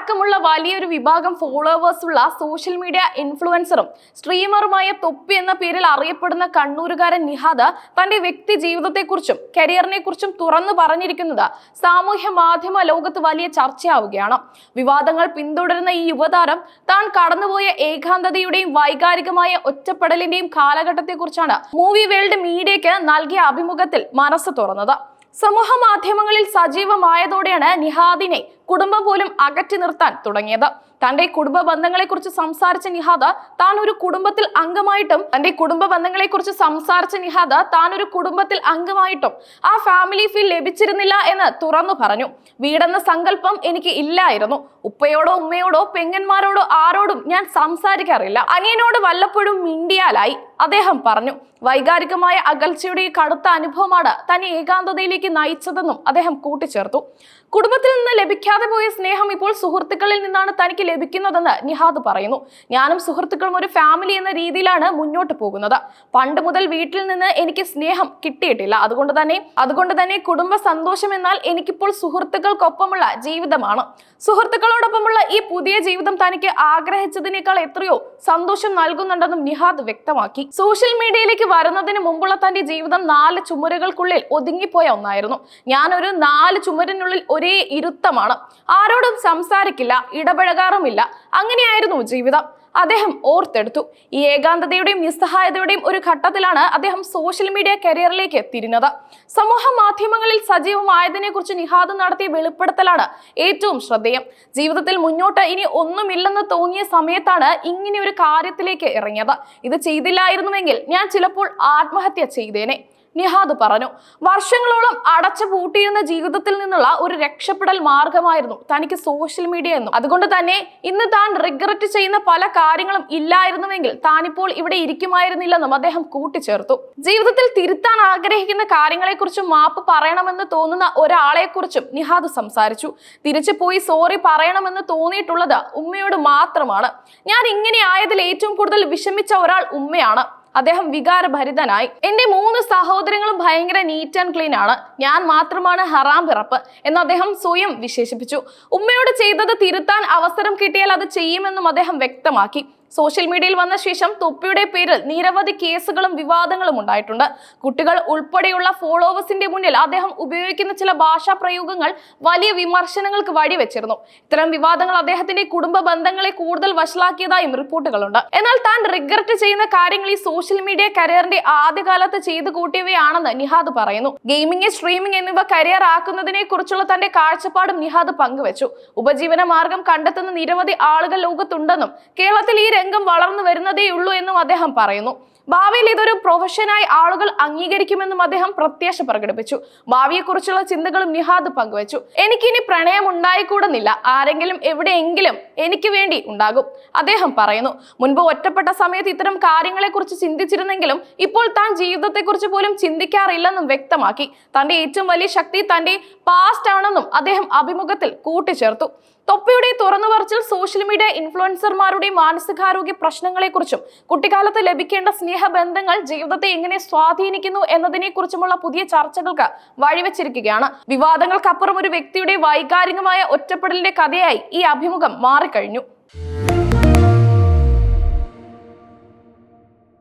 അടക്കമുള്ള വലിയൊരു വിഭാഗം ഫോളോവേഴ്സ് ഉള്ള സോഷ്യൽ മീഡിയ ഇൻഫ്ലുവൻസറും സ്ട്രീമറുമായ തൊപ്പി എന്ന പേരിൽ അറിയപ്പെടുന്ന കണ്ണൂരുകാരൻ നിഹാദ് തന്റെ വ്യക്തി ജീവിതത്തെക്കുറിച്ചും കരിയറിനെ കുറിച്ചും തുറന്നു പറഞ്ഞിരിക്കുന്നത് സാമൂഹ്യ മാധ്യമ ലോകത്ത് വലിയ ചർച്ചയാവുകയാണ്. വിവാദങ്ങൾ പിന്തുടരുന്ന ഈ യുവതാരം താൻ കടന്നുപോയ ഏകാന്തതയുടെയും വൈകാരികമായ ഒറ്റപ്പെടലിന്റെയും കാലഘട്ടത്തെക്കുറിച്ചാണ് മൂവി വേൾഡ് മീഡിയയ്ക്ക് നൽകിയ അഭിമുഖത്തിൽ മനസ്സ് തുറന്നത്. സമൂഹ മാധ്യമങ്ങളിൽ സജീവമായതോടെയാണ് നിഹാദിനെ കുടുംബം പോലും അകറ്റി നിർത്താൻ തുടങ്ങിയത്. തന്റെ കുടുംബ ബന്ധങ്ങളെക്കുറിച്ച് സംസാരിച്ച നിഹാദ താൻ ഒരു കുടുംബത്തിൽ അംഗമായിട്ടും തന്റെ കുടുംബ ബന്ധങ്ങളെക്കുറിച്ച് സംസാരിച്ച നിഹാദ താൻ ഒരു കുടുംബത്തിൽ അംഗമായിട്ടും ആ ഫാമിലി ഫീൽ ലഭിച്ചിരുന്നില്ല എന്ന് തുറന്നു പറഞ്ഞു. വീടെന്ന സങ്കല്പം എനിക്ക് ഇല്ലായിരുന്നു. ഉപ്പയോടോ ഉമ്മയോടോ പെങ്ങന്മാരോടോ ആരോടും ഞാൻ സംസാരിക്കാറില്ല. അനിയനോട് വല്ലപ്പോഴും മിണ്ടിയാലായി അദ്ദേഹം പറഞ്ഞു. വൈകാരികമായ അകൽച്ചയുടെ ഈ കടുത്ത അനുഭവമാണ് തന്നെ ഏകാന്തതയിലേക്ക് നയിച്ചതെന്നും അദ്ദേഹം കൂട്ടിച്ചേർത്തു. കുടുംബത്തിൽ നിന്ന് ലഭിക്കാതെ പോയ സ്നേഹം ഇപ്പോൾ സുഹൃത്തുക്കളിൽ നിന്നാണ് തനിക്ക് ലഭിക്കുന്നതെന്ന് നിഹാദ് പറയുന്നു. ഞാനും സുഹൃത്തുക്കളും ഒരു ഫാമിലി എന്ന രീതിയിലാണ് മുന്നോട്ട് പോകുന്നത്. പണ്ട് മുതൽ വീട്ടിൽ നിന്ന് എനിക്ക് സ്നേഹം കിട്ടിയിട്ടില്ല. അതുകൊണ്ട് തന്നെ അതുകൊണ്ട് തന്നെ കുടുംബ സന്തോഷം എന്നാൽ എനിക്കിപ്പോൾ സുഹൃത്തുക്കൾക്കൊപ്പമുള്ള ജീവിതമാണ്. സുഹൃത്തുക്കളോടൊപ്പമുള്ള ഈ പുതിയ ജീവിതം തനിക്ക് ആഗ്രഹിച്ചതിനേക്കാൾ എത്രയോ സന്തോഷം നൽകുന്നുണ്ടെന്നും നിഹാദ് വ്യക്തമാക്കി. സോഷ്യൽ മീഡിയയിലേക്ക് വരുന്നതിന് മുമ്പുള്ള തന്റെ ജീവിതം നാല് ചുമരുകൾക്കുള്ളിൽ ഒതുങ്ങിപ്പോയ ഒന്നായിരുന്നു. ഞാനൊരു നാല് ചുമരിനുള്ളിൽ ഒരേ ഇരുത്തമാണ്. ആരോടും സംസാരിക്കില്ല ഇടപഴകാറുമില്ല. അങ്ങനെയായിരുന്നു ജീവിതം. അദ്ദേഹം ഓർത്തെടുത്തു. ഈ ഏകാന്തതയുടെയും നിസ്സഹായതയുടെയും ഒരു ഘട്ടത്തിലാണ് അദ്ദേഹം സോഷ്യൽ മീഡിയ കരിയറിലേക്ക് തിരിഞ്ഞത് സമൂഹ മാധ്യമങ്ങളിൽ സജീവമായതിനെ കുറിച്ച് നിഹാദ് നടത്തിയ വെളിപ്പെടുത്തലാണ് ഏറ്റവും ശ്രദ്ധേയം. ജീവിതത്തിൽ മുന്നോട്ട് ഇനി ഒന്നുമില്ലെന്ന് തോന്നിയ സമയത്താണ് ഇങ്ങനെ ഒരു കാര്യത്തിലേക്ക് ഇറങ്ങിയത്. ഇത് ചെയ്തില്ലായിരുന്നുവെങ്കിൽ ഞാൻ ചിലപ്പോൾ ആത്മഹത്യ ചെയ്തേനെ. നിഹാദ് പറഞ്ഞു. വർഷങ്ങളോളം അടച്ചു പൂട്ടിയിരുന്ന ജീവിതത്തിൽ നിന്നുള്ള ഒരു രക്ഷപ്പെടൽ മാർഗമായിരുന്നു തനിക്ക് സോഷ്യൽ മീഡിയ എന്നും. അതുകൊണ്ട് തന്നെ ഇന്ന് താൻ റിഗ്രറ്റ് ചെയ്യുന്ന പല കാര്യങ്ങളും ഇല്ലായിരുന്നുവെങ്കിൽ താനിപ്പോൾ ഇവിടെ ഇരിക്കുമായിരുന്നില്ലെന്നും അദ്ദേഹം കൂട്ടിച്ചേർത്തു. ജീവിതത്തിൽ തിരുത്താൻ ആഗ്രഹിക്കുന്ന കാര്യങ്ങളെക്കുറിച്ചും മാപ്പ് പറയണമെന്ന് തോന്നുന്ന ഒരാളെക്കുറിച്ചും നിഹാദ് സംസാരിച്ചു. തിരിച്ചു പോയി സോറി പറയണമെന്ന് തോന്നിയിട്ടുള്ളത് ഉമ്മയോട് മാത്രമാണ്. ഞാൻ ഇങ്ങനെ ആയതിൽ ഏറ്റവും കൂടുതൽ വിഷമിച്ച ഒരാൾ ഉമ്മയാണ്. അദ്ദേഹം വികാരഭരിതനായി. എന്റെ മൂന്ന് സഹോദരങ്ങളും ഭയങ്കര നീറ്റ് ആൻഡ് ക്ലീൻ ആണ്. ഞാൻ മാത്രമാണ് ഹറാം പിറപ്പ് എന്ന് അദ്ദേഹം സ്വയം വിശേഷിപ്പിച്ചു. ഉമ്മയോട് ചെയ്തത് തിരുത്താൻ അവസരം കിട്ടിയാൽ അത് ചെയ്യുമെന്നും അദ്ദേഹം വ്യക്തമാക്കി. സോഷ്യൽ മീഡിയയിൽ വന്ന ശേഷം തൊപ്പിയുടെ പേരിൽ നിരവധി കേസുകളും വിവാദങ്ങളും ഉണ്ടായിട്ടുണ്ട്. കുട്ടികൾ ഉൾപ്പെടെയുള്ള ഫോളോവേഴ്സിന്റെ മുന്നിൽ അദ്ദേഹം ഉപയോഗിക്കുന്ന ചില ഭാഷാ പ്രയോഗങ്ങൾ വലിയ വിമർശനങ്ങൾക്ക് വഴിവെച്ചിരുന്നു ഇത്തരം വിവാദങ്ങൾ അദ്ദേഹത്തിന്റെ കുടുംബ ബന്ധങ്ങളെ കൂടുതൽ വഷളാക്കിയതായും റിപ്പോർട്ടുകളുണ്ട്. എന്നാൽ താൻ റിഗ്രറ്റ് ചെയ്യുന്ന കാര്യങ്ങൾ ഈ സോഷ്യൽ മീഡിയ കരിയറിന്റെ ആദ്യകാലത്ത് ചെയ്തു കൂട്ടിയവയാണെന്ന് നിഹാദ് പറയുന്നു. ഗെയിമിംഗ് സ്ട്രീമിംഗ് എന്നിവ കരിയർ ആക്കുന്നതിനെ കുറിച്ചുള്ള തന്റെ കാഴ്ചപ്പാടും നിഹാദ് പങ്കുവച്ചു. ഉപജീവന മാർഗം കണ്ടെത്തുന്ന നിരവധി ആളുകൾ ലോകത്തുണ്ടെന്നും കേരളത്തിൽ ഈ രംഗം വളർന്നു വരുന്നതേയുള്ളൂ എന്നും അദ്ദേഹം പറയുന്നു. ഭാവിയിൽ ഇതൊരു പ്രൊഫഷനായി ആളുകൾ അംഗീകരിക്കുമെന്നും അദ്ദേഹം പ്രത്യാശ പ്രകടിപ്പിച്ചു. ഭാവിയെക്കുറിച്ചുള്ള ചിന്തകളും നിഹാദ് പങ്കുവച്ചു. എനിക്കിനി പ്രണയം ഉണ്ടായിക്കൂടുന്നില്ല. ആരെങ്കിലും എവിടെയെങ്കിലും എനിക്ക് വേണ്ടി ഉണ്ടാകും. അദ്ദേഹം പറയുന്നു മുൻപ് ഒറ്റപ്പെട്ട സമയത്ത് ഇത്തരം കാര്യങ്ങളെക്കുറിച്ച് ചിന്തിച്ചിരുന്നെങ്കിലും ഇപ്പോൾ താൻ ജീവിതത്തെക്കുറിച്ച് പോലും ചിന്തിക്കാറില്ലെന്നും വ്യക്തമാക്കി. തന്റെ ഏറ്റവും വലിയ ശക്തി തന്റെ പാസ്റ്റ് ആണെന്നും അദ്ദേഹം അഭിമുഖത്തിൽ കൂട്ടിച്ചേർത്തു. തൊപ്പിയുടെ തുറന്നു പറച്ചിൽ സോഷ്യൽ മീഡിയ ഇൻഫ്ലുവൻസർമാരുടെയും മാനസികാരോഗ്യ പ്രശ്നങ്ങളെക്കുറിച്ചും കുട്ടിക്കാലത്ത് ലഭിക്കേണ്ട സ്നേഹബന്ധങ്ങൾ ജീവിതത്തെ എങ്ങനെ സ്വാധീനിക്കുന്നു എന്നതിനെക്കുറിച്ചുമുള്ള പുതിയ ചർച്ചകൾക്ക് വഴിവെച്ചിരിക്കുകയാണ്. വിവാദങ്ങൾക്കപ്പുറം ഒരു വ്യക്തിയുടെ വൈകാരികമായ ഒറ്റപ്പെടലിന്റെ കഥയായി ഈ അഭിമുഖം മാറിക്കഴിഞ്ഞു.